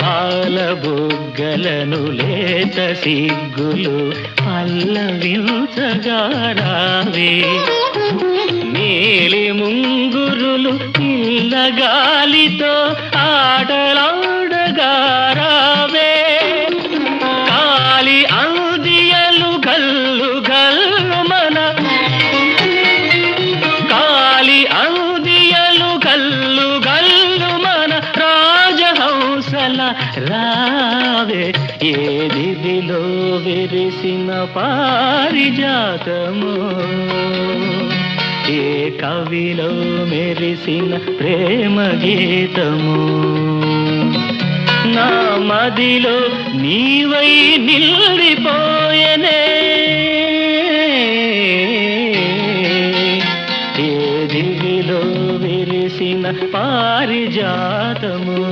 పాల బుగ్గలను లేత సిగ్గులు పల్లవించగారావే నీలి ముంగురులు పిల్లగాలితో ఆడ రావే ఏ దివిలో విరిసిన పారిజాతము? ఏ కవిలో మెరిసిన ప్రేమ గీతము? నా మదిలో నీవై నిల్లిపోయనే. ఏ దివిలో విరిసిన పారిజాతము?